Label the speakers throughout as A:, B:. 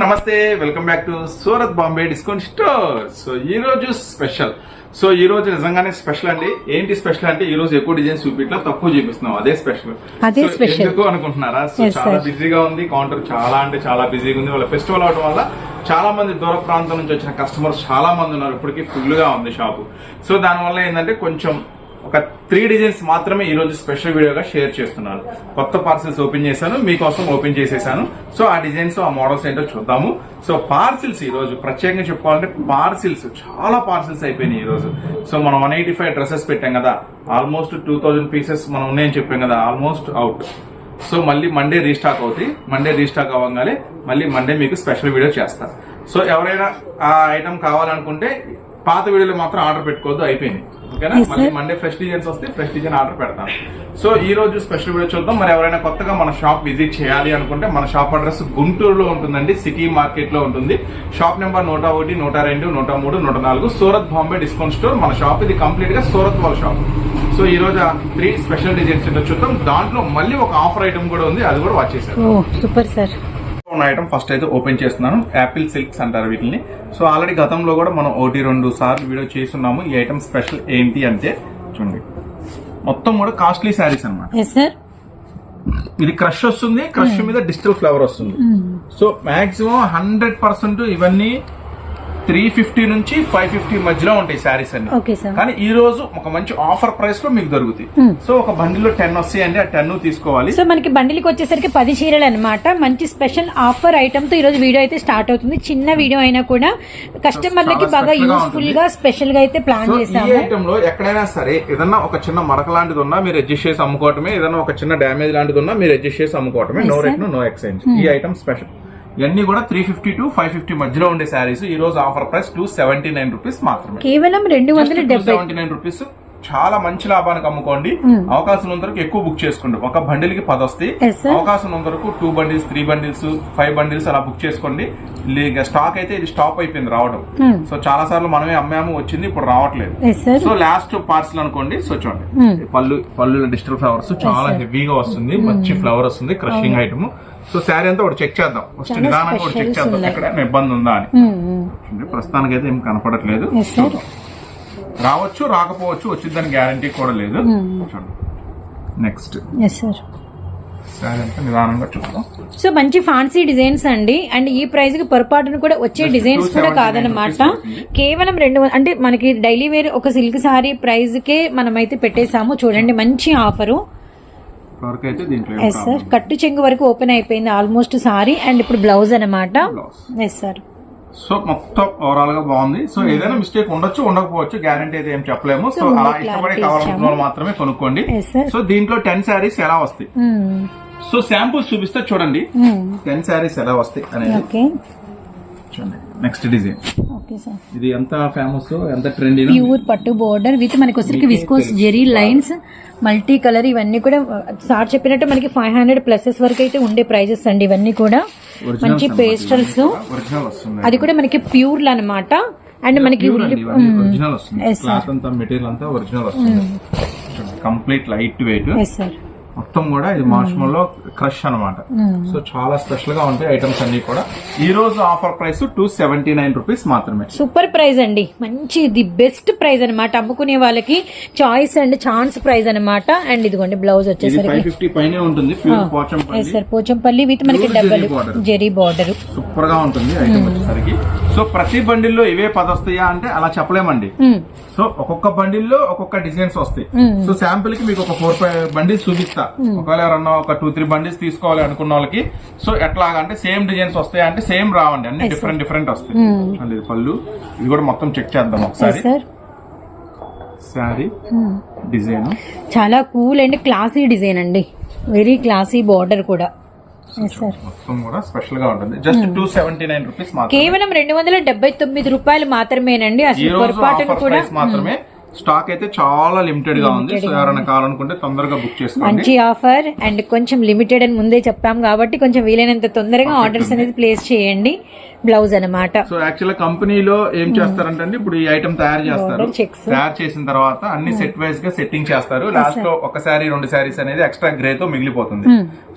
A: నమస్తే welcome back to Surat Bombay discount store. So ఈ రోజు స్పెషల్. సో ఈ రోజు నిజంగానే స్పెషల్ అండి. ఏంటి స్పెషల్ అంటే ఈ రోజు ఎక్కువ డిజైన్స్ చూపిట్లా తక్కువ చూపిస్తున్నాం. అదే స్పెషల్.
B: అదే
A: సో
B: special.
A: ఎందుకు అనుకుంటున్నారా? సో చాలా. బిజీగా ఉంది కౌంటర్ చాలా అంటే చాలా బిజీగా ఉంది. వాళ్ళ ఫెస్టివల్ అవడం వల్ల చాలా మంది దూర ప్రాంతం నుంచి వచ్చిన కస్టమర్స్ చాలా మంది ఉన్నారు. ఇప్పటికీ ఫుల్గా ఉంది షాపు సో దానివల్ల ఏంటంటే కొంచెం ఒక త్రీ డిజైన్స్ మాత్రమే ఈ రోజు స్పెషల్ వీడియోగా షేర్ చేస్తున్నాను కొత్త పార్సిల్స్ ఓపెన్ చేశాను మీకోసం ఓపెన్ చేసేసాను. సో ఆ డిజైన్స్ ఆ మోడల్స్ ఏంటో చూద్దాము. సో పార్సిల్స్ ఈ రోజు ప్రత్యేకంగా చెప్పుకోవాలంటే పార్సిల్స్ చాలా పార్సిల్స్ అయిపోయినాయి ఈ రోజు. సో మనం వన్ ఎయిటీ ఫైవ్ డ్రెస్సెస్ పెట్టాం కదా. ఆల్మోస్ట్ టూ థౌజండ్ పీసెస్ మనం ఉన్నాయని చెప్పాం కదా ఆల్మోస్ట్ అవుట్ సో మళ్ళీ మండే రీస్టాక్ అవుతాయి. మండే రీస్టాక్ అవ్వగానే మళ్ళీ మండే మీకు స్పెషల్ వీడియో చేస్తారు సో ఎవరైనా ఆ ఐటమ్ కావాలనుకుంటే పాత వీడియోలో మాత్రం ఆర్డర్ పెట్టుకోవద్దు అయిపోయింది. ఓకేనా. మళ్ళీ మండే ఫ్రెష్ డిజైన్స్ వస్తే ఫ్రెష్ డిజైన్ ఆర్డర్ పెడతాను సో ఈ రోజు స్పెషల్ వీడియో చూద్దాం. మరి ఎవరైనా కొత్తగా మన షాప్ విజిట్ చేయాలి అనుకుంటే మన షాప్ అడ్రస్ గుంటూరులో ఉంటుందండి. సిటీ మార్కెట్లో ఉంటుంది. షాప్ నెంబర్ నూట ఒకటి నూట రెండు నూట మూడు నూట నాలుగు. Surat Bombay discount store. మన షాప్ ఇది కంప్లీట్గా సూరత్ వాళ్ళ షాప్ సో ఈ రోజు త్రీ స్పెషల్ డిజైన్స్ చూద్దాం. దాంట్లో మళ్ళీ ఒక ఆఫర్ ఐటమ్ కూడా ఉంది. అది కూడా వాచ్ చేశారు
B: ఓ సూపర్ సార్
A: ఉన్న ఐటమ్ ఫస్ట్ అయితే ఓపెన్ చేస్తున్నాను. యాపిల్ సిల్క్స్ అంటారు వీటిని సో ఆల్రెడీ గతంలో కూడా మనం ఒకటి రెండు సార్లు వీడియో చేస్తున్నాము. ఈ ఐటమ్ స్పెషల్ ఏంటి అంటే చూడండి. మొత్తం కూడా కాస్ట్లీ శారీస్
B: సార్
A: ఇది క్రష్ వస్తుంది. క్రష్ మీద డిజిటల్ ఫ్లవర్ వస్తుంది. సో మాక్సిమం హండ్రెడ్ పర్సెంట్ ఇవన్నీ త్రీ ఫిఫ్టీ నుంచి ఫైవ్ ఫిఫ్టీ మధ్యలో ఉంటాయి శారీస్ అన్ని.
B: Okay sir.
A: కానీ ఈ రోజు ఒక మంచి ఆఫర్ ప్రైస్లో మీకు దొరుకుతాయి. సో ఒక బండిలో టెన్ వస్తాయండి ఆ టెన్ తీసుకోవాలి.
B: సో మనకి బండిల్కి వచ్చేసరికి పది చీరలు అనమాట మంచి స్పెషల్ ఆఫర్ ఐటమ్తో ఈ రోజు వీడియో అయితే స్టార్ట్ అవుతుంది. చిన్న వీడియో అయినా కూడా కస్టమర్లకి బాగా యూస్ఫుల్. గా స్పెషల్గా అయితే ప్లాన్ చేసాము
A: ఐటమ్లో ఎక్కడైనా సరే ఏదన్నా ఒక చిన్న మరక లాంటిది ఉన్నా మీరు అడ్జస్ట్ చేసి అమ్ముకోవటమే ఏదన్నా ఒక చిన్న డ్యామేజ్ లాంటిది ఉన్నా మీరు అడ్జస్ట్ చేసి అమ్ముకోవటమే. నో. రేట్ నో ఎక్స్చేంజ్ ఈ ఐటమ్ స్పెషల్ ఇవన్నీ కూడా three fifty to five fifty మధ్యలో ఉండే శారీస్. ఈ రోజు offer price two seventy nine rupees మాత్రమే.
B: కేవలం రెండు వందల
A: సెవెంటీ నైన్ రూపీస్ చాలా మంచి లాభానికి అమ్ముకోండి. అవకాశం ఉన్నంత వరకు ఎక్కువ బుక్ చేసుకోండి. ఒక బండిల్కి పది వస్తాయి. అవకాశం ఉన్నంత వరకు two bundles three bundles five bundles అలా బుక్ చేసుకోండి. స్టాక్ అయితే ఇది స్టాప్ అయిపోయింది రావడం సో చాలా సార్లు మనమే అమ్మాము వచ్చింది ఇప్పుడు రావట్లేదు. సో లాస్ట్ పార్సల్ అనుకోండి. సో చూడండి. పళ్ళు పళ్ళు డిజిటల్ ఫ్లవర్స్ చాలా హెవీగా వస్తుంది. మంచి ఫ్లవర్ వస్తుంది క్రషింగ్ ఐటమ్ సో శారీ అంతా ఒకటి చెక్ చేద్దాం. ఫస్ట్ నిదానంగా ఒకటి చెక్ చేద్దాం. ఎక్కడ ఇబ్బంది ఉందా అని. ప్రస్తుతానికి అయితే ఏం కనపడట్లేదు.
B: సార్
A: రావచ్చు రాకపోవచ్చు వచ్చిందని గ్యారంటీ కూడా లేదు. చూడండి. నెక్స్ట్
B: సో మంచి ఫ్యాన్సీ డిజైన్స్ అండి. అండ్ ఈ ప్రైస్కి పొరపాటును కూడా వచ్చే డిజైన్స్ కూడా
A: 279
B: కాదనమాట. కేవలం రెండు అంటే మనకి డైలీ వేర్ ఒక సిల్క్ సారీ ప్రైస్ కే మనమైతే పెట్టేసాము చూడండి మంచి ఆఫరు ఎస్ సార్ కట్టు చెంగు వరకు ఓపెన్ అయిపోయింది ఆల్మోస్ట్ సారీ అండ్ ఇప్పుడు బ్లౌజ్ అనమాట. ఎస్ సార్
A: సో మొత్తం ఓవరాల్గా బాగుంది. సో ఏదైనా మిస్టేక్ ఉండొచ్చు ఉండకపోవచ్చు గ్యారంటీ అయితే ఏం చెప్పలేము. సో అలా ఇష్టపడి కావాలనుకున్న మాత్రమే కొనుక్కోండి. సో దీంట్లో టెన్ శారీస్ ఎలా వస్తాయి? సో శాంపుల్స్ చూపిస్తే చూడండి. టెన్ శారీస్ ఎలా వస్తాయి అనేది. చూడండి. నెక్స్ట్ డిజైన్ ఇది ఎంత ఫేమస్ ఎంత ట్రెండ్
B: ప్యూర్ పట్టు బోర్డర్ విత్ మనకి వచ్చరికి viscose zari lines multi colour ఇవన్నీ కూడా సార్ చెప్పినట్టు మనకి ఫైవ్ హండ్రెడ్ ప్లసెస్ వరకు అయితే ఉండే ప్రైజెస్ అండి ఇవన్నీ కూడా. మంచి పేస్టల్స్ అది కూడా మనకి ప్యూర్ అన్నమాట. అండ్ మనకి
A: ఒరిజినల్ వస్తుంది మెటీరియల్ అంతా ఒరిజినల్ వస్తుంది. Complete light weight
B: yes sir
A: మొత్తం కూడా ఇది మార్ష్మల్లో క్రష్ అన్నమాట. సో చాలా స్పెషల్గా ఉంటాయి ఐటమ్స్ అన్ని కూడా. ఈ రోజు offer price two seventy nine rupees మాత్రమే.
B: సూపర్ ప్రైజ్ అండి. మంచి ది బెస్ట్ ప్రైజ్ అన్నమాట. అమ్ముకునే వాళ్ళకి చాయిస్ అండ్ ఛాన్స్ ప్రైజ్ అన్నమాట. అండ్ ఇదిగోండి బ్లౌజ్ వచ్చేసరికి.
A: ఫిఫ్టీ పైనే ఉంటుంది
B: సార్ పోచంపల్లి విత్ మనకి డబ్బలు
A: జరీ
B: బార్డర్
A: సూపర్గా ఉంటుంది ఐటమ్ వచ్చేసరికి. సో ప్రతి బండిల్లో ఇవే పది వస్తాయా అంటే అలా చెప్పలేమండి. సో ఒక్కొక్క బండిల్లో ఒక్కొక్క డిజైన్స్ వస్తాయి. సో శాంపిల్కి మీకు ఒక ఫోర్ ఫైవ్ బండిల్స్ చూపిస్తా ఒకవేళ ఎవరన్నా ఒక టూ త్రీ బండిల్స్ తీసుకోవాలి అనుకున్న వాళ్ళకి సో ఎట్లాగా అంటే సేమ్ డిజైన్స్ వస్తాయి అంటే సేమ్ రావండి అన్ని డిఫరెంట్ డిఫరెంట్ వస్తాయి. ఇది పళ్ళు ఇది కూడా మొత్తం చెక్ చేద్దాం ఒకసారి. శారీ డిజైన్
B: చాలా కూల్ అండ్ క్లాసీ డిజైన్ అండి. వెరీ క్లాసీ బార్డర్ కూడా.
A: మొత్తం కూడా స్పెషల్గా ఉంటుంది. Just two seventy nine rupees
B: కేవలం రెండు వందల డెబ్బై తొమ్మిది రూపాయలు మాత్రమేనండి. అసలు పొరపాటును
A: ఆఫర్
B: కూడా.
A: మాత్రమే. స్టాక్ అయితే చాలా లిమిటెడ్గా ఉంది. సో ఎవరైనా కావాలనుకుంటే తొందరగా బుక్ చేసుకోండి.
B: మంచి ఆఫర్ అండ్ కొంచెం లిమిటెడ్ అని ముందే చెప్పాం కాబట్టి కొంచెం వీలైనంత తొందరగా ఆర్డర్స్ అనేది ప్లేస్ చేయండి. బ్లౌజ్ అన్నమాట.
A: సో యాక్చువల్ కంపెనీలో ఏం చేస్తారంటే అండి, ఇప్పుడు ఈ ఐటమ్ తయారు చేస్తారు. తయారు చేసిన తర్వాత అన్ని సెట్ వైజ్గా సెట్టింగ్ చేస్తారు. లాస్ట్లో ఒక శారీ రెండు శారీస్ అనేది ఎక్స్ట్రా గ్రే తో మిగిలిపోతుంది.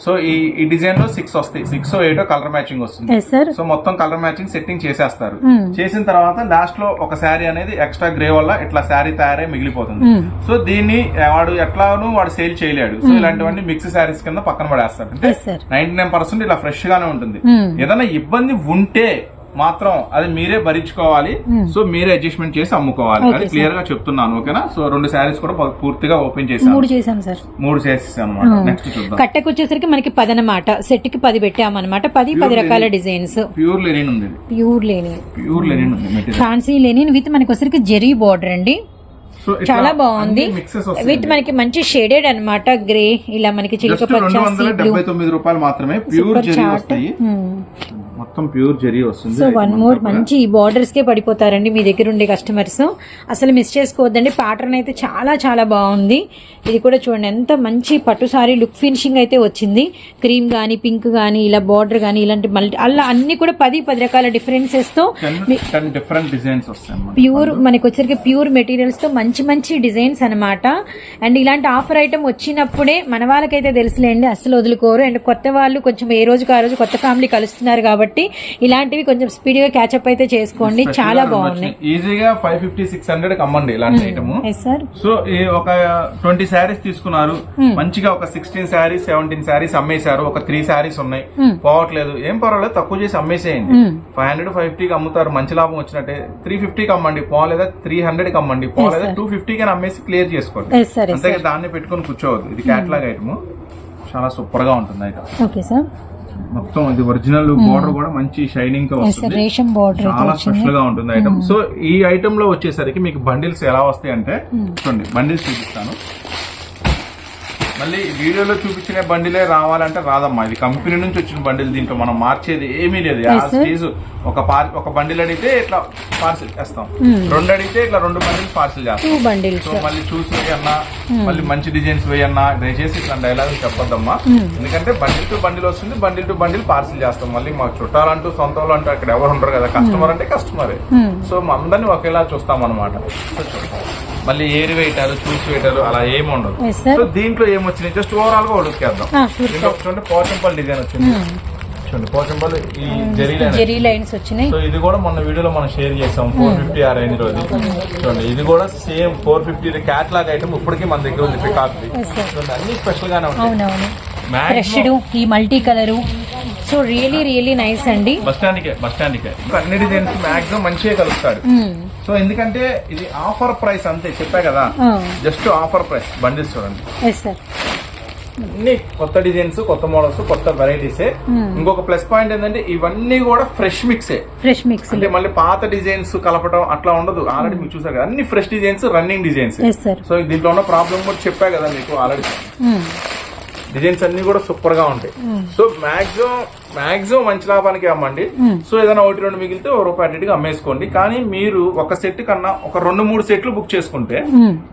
A: సో ఈ ఈ డిజైన్లో సిక్స్ వస్తాయి. సిక్స్ ఎయిట్ కలర్ మ్యాచింగ్ వస్తుంది.
B: సార్
A: సో మొత్తం కలర్ మ్యాచింగ్ సెట్టింగ్ చేసేస్తారు. చేసిన తర్వాత లాస్ట్లో ఒక శారీ అనేది ఎక్స్ట్రా గ్రే వల్ల ఇట్లా శారీ తయారై మిగిలిపోతుంది. సో దీన్ని వాడు ఎట్లాను వాడు సేల్ చేయలేడు. సో ఇలాంటివన్నీ మిక్స్ శారీస్ కింద పక్కన పడేస్తాడు. అంటే నైన్టీ నైన్ పర్సెంట్ ఇలా ఫ్రెష్ గానే ఉంటుంది ఏదైనా ఇబ్బంది ఉంటే మాత్రం అది మీరే భరించుకోవాలి. సో మీరే అడ్జస్ట్మెంట్ చేసి అమ్ముకోవాలి. అది క్లియర్గా చెప్తున్నాను ఓకేనా? సో రెండు శారీస్ కూడా పూర్తిగా ఓపెన్ చేశాను.
B: మూడు చేసాం సార్
A: మూడు అనమాట నెక్స్ట్ చూద్దాం.
B: కట్టకు వచ్చేసరికి మనకి పది అనమాట సెట్కి పది పెట్టామన్నమాట. పది పది రకాల డిజైన్స్.
A: ప్యూర్ లెనిన్ ఉంది.
B: ప్యూర్ లేని
A: ప్యూర్ లెనిన్ ఉంది
B: ఫ్యాన్సీ లేని విత్ మనకి వచ్చరికి జెరీ బార్డర్ అండి. చాలా బాగుంది. విత్ మనకి మంచి షేడెడ్ అన్నమాట గ్రే ఇలా మనకి చిలుక పచ్చ
A: డెబ్బై తొమ్మిది రూపాయలు మాత్రమే ప్యూర్ వస్తాయి. మొత్తం ప్యూర్ జరీ వస్తుంది.
B: సో వన్ మోర్ మంచి బార్డర్స్ కే పడిపోతారండి మీ దగ్గర ఉండే కస్టమర్స్ అసలు మిస్ చేసుకోవద్దండి. ప్యాటర్న్ అయితే చాలా చాలా బాగుంది. ఇది కూడా చూడండి ఎంత మంచి పట్టు సారీ లుక్ ఫినిషింగ్ అయితే వచ్చింది. క్రీమ్ గానీ పింక్ గానీ ఇలా బార్డర్ గానీ ఇలాంటి మల్టీ అలా అన్ని కూడా పది పది రకాల
A: డిఫరెన్సెస్తో డిఫరెంట్ డిజైన్స్ వస్తాయి
B: ప్యూర్ మనకి వచ్చరికి ప్యూర్ మెటీరియల్స్తో మంచి మంచి డిజైన్స్ అన్నమాట. అండ్ ఇలాంటి ఆఫర్ ఐటమ్ వచ్చినప్పుడే మన వాళ్ళకైతే తెలుసులేండి అసలు వదులుకోరు. అండ్ కొత్త వాళ్ళు కొంచెం ఏ రోజుకి ఆ రోజు కొత్త ఫ్యామిలీ కలుస్తున్నారు కాబట్టి ఇలాంటివి కొంచెం స్పీడ్గా క్యాచప్ అయితే చేసుకోండి. చాలా బాగున్నాయి.
A: ఈజీగా ఫైవ్ ఫిఫ్టీ సిక్స్ హండ్రెడ్ అమ్మండి ఇలాంటి ఐటమ్
B: సార్
A: సో ఈ ఒక ట్వంటీ శారీస్ తీసుకున్నారు. మంచిగా ఒక సిక్స్టీన్ శారీస్ సెవెంటీన్ శారీస్ అమ్మేశారు. ఒక త్రీ శారీస్ ఉన్నాయి. పోవట్లేదు. ఏం పర్వాలేదు. తక్కువ చేసి అమ్మేసేయండి. ఫైవ్ హండ్రెడ్ ఫైవ్ ఫిఫ్టీకి అమ్ముతారు. మంచి లాభం వచ్చినట్టే. త్రీ ఫిఫ్టీకి అమ్మండి. పోలేదా? త్రీ హండ్రెడ్కి అమ్మండి. పోలేదా? టూ ఫిఫ్టీకి అమ్మేసి క్లియర్ చేసుకోండి. అంతే దాన్ని పెట్టుకొని కూర్చోవద్దు. ఇది క్యాట్లాగ్ ఐటమ్ చాలా సూపర్గా ఉంటుంది ఐటమ్
B: ఓకే సార్
A: మొత్తం ఇది ఒరిజినల్ బోర్డర్ కూడా మంచి షైనింగ్
B: సార్
A: వస్తుంది.
B: బార్డర్
A: చాలా స్పెషల్గా ఉంటుంది ఐటమ్ సో ఈ ఐటమ్లో వచ్చేసరికి మీకు బండిల్స్ ఎలా వస్తాయి అంటే చూడండి బండిల్స్ చూపిస్తాను. మళ్ళీ వీడియోలో చూపించిన బండిలే రావాలంటే రాదమ్మా. ఇది కంపెనీ నుంచి వచ్చిన బండిల్ దీంట్లో మనం మార్చేది ఏమీ లేదు. యాజ్ ఒక పార్ ఒక బండిల్ అడిగితే ఇట్లా పార్సిల్ చేస్తాం. రెండు అడిగితే ఇట్లా రెండు బండిల్ పార్సిల్ చేస్తాం. సో మళ్ళీ చూసి వేయన్నా మళ్ళీ మంచి డిజైన్స్ వేయన్నా దయచేసి ఇట్లా డైలాగ్ చెప్పొద్దమ్మా. ఎందుకంటే బండిల్ టు బండిల్ వస్తుంది బండిల్ టు బండిల్ పార్సిల్ చేస్తాం. మళ్ళీ మా చుట్టాలంటూ సొంత వాళ్ళు అంటూ అక్కడ ఎవరు ఉండరు కదా. కస్టమర్ అంటే కస్టమరే. సో మా అందరిని ఒకేలా చూస్తాం అనమాట మళ్ళీ ఏరి వేయటాలు చూసి వేయటాలు అలా ఏమి ఉండదు సో దీంట్లో ఏమొచ్చినాయి? జస్ట్ ఓవరాల్గా ఉడికేద్దాం దీంట్లో చూడండి పోచంపల్లి డిజైన్ వచ్చింది. చూడండి పోచంపల్లి ఈ జరీలైన
B: జెరీ లైన్స్ వచ్చినాయి.
A: సో ఇది కూడా మొన్న వీడియోలో మనం షేర్ చేసాం ఫోర్ ఫిఫ్టీ ఆ రేంజ్ రోజు చూడండి ఇది కూడా same four fifty catalogue item ఇప్పటికీ మన దగ్గర ఉంది. చూడండి అన్ని స్పెషల్ గానే ఉంటాయి.
B: ఫ్రెష్డ్ ఈ multi colour so really really nice అండి.
A: బస్ స్టాండ్ కే బస్ స్టాండ్ కే. అన్ని డిజైన్స్ మాక్సిమం మంచిగా కలుస్తాడు. సో ఎందుకంటే ఇది ఆఫర్ ప్రైస్ అంతే చెప్పా కదా. జస్ట్ ఆఫర్ ప్రైస్ బండిల్స్ చూడండి. అన్ని కొత్త డిజైన్స్ కొత్త మోడల్స్ కొత్త వెరైటీస్ ఇంకొక ప్లస్ పాయింట్ ఏంటంటే ఇవన్నీ కూడా ఫ్రెష్ మిక్సే
B: ఫ్రెష్ మిక్స్
A: అంటే మళ్ళీ పాత డిజైన్స్ కలపడం అట్లా ఉండదు. ఆల్రెడీ మీకు చూసారు కదా అన్ని fresh designs running designs so దీంట్లో ఉన్న ప్రాబ్లం కూడా చెప్పా కదా మీకు ఆల్రెడీ డిజైన్స్ అన్ని కూడా సూపర్గా ఉంటాయి సో మాక్సిమం మాక్సిమం మంచి లాభానికి అమ్మండి. సో ఏదైనా ఒకటి రెండు మిగిలితే ఒక రూపాయి ఇటుగా అమ్మేసుకోండి. కానీ మీరు ఒక సెట్ కన్నా ఒక రెండు మూడు సెట్లు బుక్ చేసుకుంటే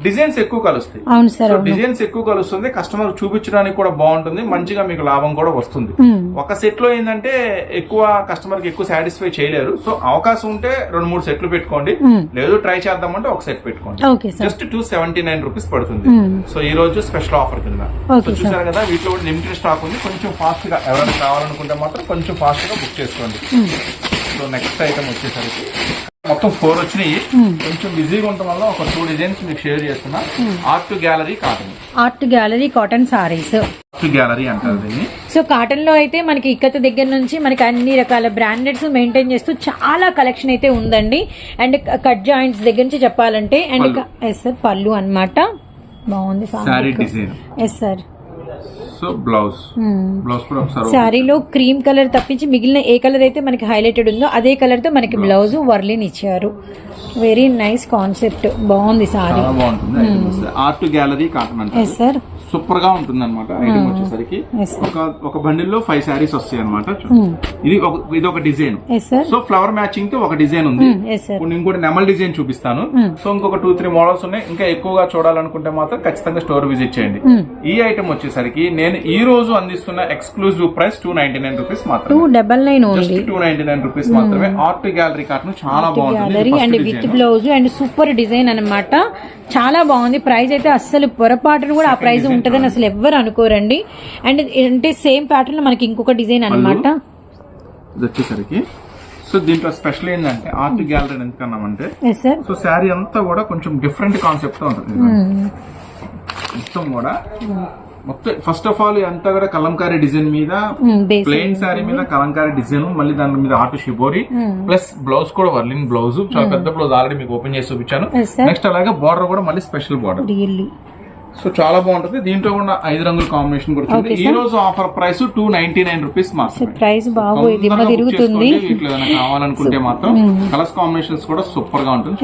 A: డిజైన్స్ ఎక్కువ కలుస్తాయి. సో డిజైన్స్ ఎక్కువ కలుస్తుంది కస్టమర్ చూపించడానికి కూడా బాగుంటుంది మంచిగా మీకు లాభం కూడా వస్తుంది. ఒక సెట్లో ఏంటంటే ఎక్కువ కస్టమర్కి ఎక్కువ సాటిస్ఫై చేయలేరు. సో అవకాశం ఉంటే రెండు మూడు సెట్లు పెట్టుకోండి. లేదు ట్రై చేద్దామంటే ఒక సెట్ పెట్టుకోండి. Just two seventy nine rupees పడుతుంది. సో ఈ రోజు స్పెషల్ ఆఫర్ కింద. చూసారు కదా వీటిలో కూడా లిమిటెడ్ స్టాక్ ఉంది. కొంచెం ఫాస్ట్గా ఎవరైనా కావాలనుకుంటే మాత్రం కొంచెం ఫాస్ట్గా బుక్ చేసుకోండి. సో నెక్స్ట్ ఐటమ్ వచ్చేసరికి మొత్తం ఫోర్ వచ్చినాయి. కొంచెం బిజీగా ఉండటం వల్ల ఒక టూ డిజైన్స్ మీకు షేర్ చేస్తున్నా. Art gallery cotton
B: art gallery cotton saris
A: gallery అంటారు దీన్ని.
B: సో కాటన్లో అయితే మనకి ఇక్కత దగ్గర నుంచి మనకి అన్ని రకాల బ్రాండెడ్స్ మెయింటైన్ చేస్తూ చాలా కలెక్షన్ అయితే ఉందండి. అండ్ కట్ జాయింట్స్ దగ్గర నుంచి చెప్పాలంటే అండ్ ఎస్ సార్ పళ్ళు అన్నమాట. బాగుంది
A: sari design
B: yes sir
A: so blouse blouse కూడా ఒకసారి
B: శారీలో క్రీమ్ కలర్ తప్పించి మిగిలిన ఏ కలర్ అయితే మనకి హైలైటెడ్ ఉందో అదే కలర్తో మనకి బ్లౌజ్ వర్లిన్ ఇచ్చారు. వెరీ నైస్ కాన్సెప్ట్ బాగుంది సారీ
A: బాగుంటుంది. ఆర్ట్ గ్యాలరీ కాటన్ అంటే
B: సార్
A: సూపర్గా ఉంటుంది అనమాట ఐటమ్ వచ్చేసరికి. ఒక ఒక బండిల్లో ఫైవ్ శారీస్ వస్తాయి అనమాట ఇది ఒక ఇది ఒక డిజైన్ సో ఫ్లవర్ మ్యాచింగ్తో ఒక డిజైన్ ఉంది. ఇంకోటి నెమల్ డిజైన్ చూపిస్తాను. సో ఇంకొక టూ త్రీ మోడల్స్ ఉన్నాయి. ఇంకా ఎక్కువగా చూడాలనుకుంటే మాత్రం ఖచ్చితంగా స్టోర్ విజిట్ చేయండి. ఈ ఐటమ్ వచ్చేసరికి నేను ఈ రోజు అందిస్తున్న exclusive price two ninety nine rupees
B: two
A: మాత్రమే
B: double nine
A: just two ninety nine rupees మాత్రమే ఆర్ట్ గ్యాలరీ కాటన్ చాలా బాగుంటుంది. ఇది
B: and with. Blouse and super design అన్నమాట. చాలా బాగుంది. ప్రైస్ అయితే అస్సలు పొరపాటును కూడా ఆ ప్రైస్ ఉంటుందని అసలు ఎవ్వరు అనుకోరండి. అండ్ అంటే సేమ్ ప్యాటర్న్లో మనకి ఇంకొక డిజైన్ అన్నమాట.
A: ఇది వచ్చేసరికి. సో దీంట్లో స్పెషల్ ఏంటంటే ఆర్ట్ గ్యాలరీ ఎందుకన్నామంటే సో శారీ అంతా కూడా కొంచెం డిఫరెంట్ కాన్సెప్ట్తో ఉంటుంది. మొత్తం కూడా మొత్తం ఫస్ట్ ఆఫ్ ఆల్ అంతా కూడా కలంకారీ డిజైన్ మీద ప్లెయిన్ శారీ మీద కలంకారీ డిజైన్ మళ్ళీ దాని మీద ఆర్ట్ షిబోరి ప్లస్ బ్లౌజ్ కూడా వర్లింగ్ బ్లౌజ్ చాలా పెద్ద బ్లౌజ్ ఆల్రెడీ మీకు ఓపెన్ చేసి చూపించాను. నెక్స్ట్ అలాగే బార్డర్ కూడా మళ్ళీ స్పెషల్ బార్డర్ సో చాలా బాగుంటుంది. దీంట్లో కూడా ఐదు రంగుల కాంబినేషన్ కూడా. ఈ రోజు offer price two ninety nine rupees
B: price తిరుగుతుంది.
A: ఇట్లా ఏదైనా కావాలనుకుంటే మాత్రం కలర్స్ కాంబినేషన్స్ కూడా సూపర్గా ఉంటుంది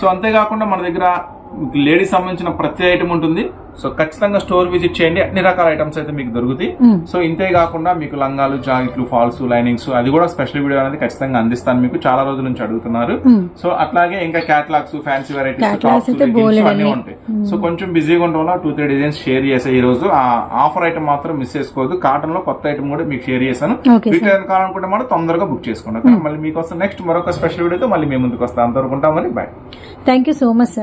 A: సో అంతేకాకుండా మన దగ్గర లేడీస్ సంబంధించిన ప్రతి ఐటమ్ ఉంటుంది. సో ఖచ్చితంగా స్టోర్ విజిట్ చేయండి. అన్ని రకాల ఐటమ్స్ అయితే మీకు దొరుకుతాయి. సో ఇంతే కాకుండా మీకు లంగాలు జాకెట్లు ఫాల్స్ లైనింగ్స్ అది కూడా స్పెషల్ వీడియో అనేది ఖచ్చితంగా అందిస్తాను మీకు. చాలా రోజుల నుంచి అడుగుతున్నారు. సో అట్లాగే ఇంకా క్యాటలాగ్స్ ఫ్యాన్సీ వెరైటీస్ టాప్స్. అన్ని ఉంటాయి. సో కొంచెం బిజీగా ఉండడం వల్ల టూ త్రీ డిజైన్స్ షేర్ చేసా ఈ రోజు ఆ ఆఫర్ ఐటమ్ మాత్రం మిస్ చేసుకోవద్దు. కాటన్లో కొత్త ఐటమ్ కూడా మీకు షేర్ చేశాను. రిటర్న్ కావాలనుకుంటే మాత్రం తొందరగా బుక్ చేసుకోండి? మళ్ళీ మీకోసం నెక్స్ట్ మరొక స్పెషల్ వీడియోతో మళ్ళీ మేము ముందుకు వస్తాం. అంతవరకు ఉంటామని bye
B: thank you so much sir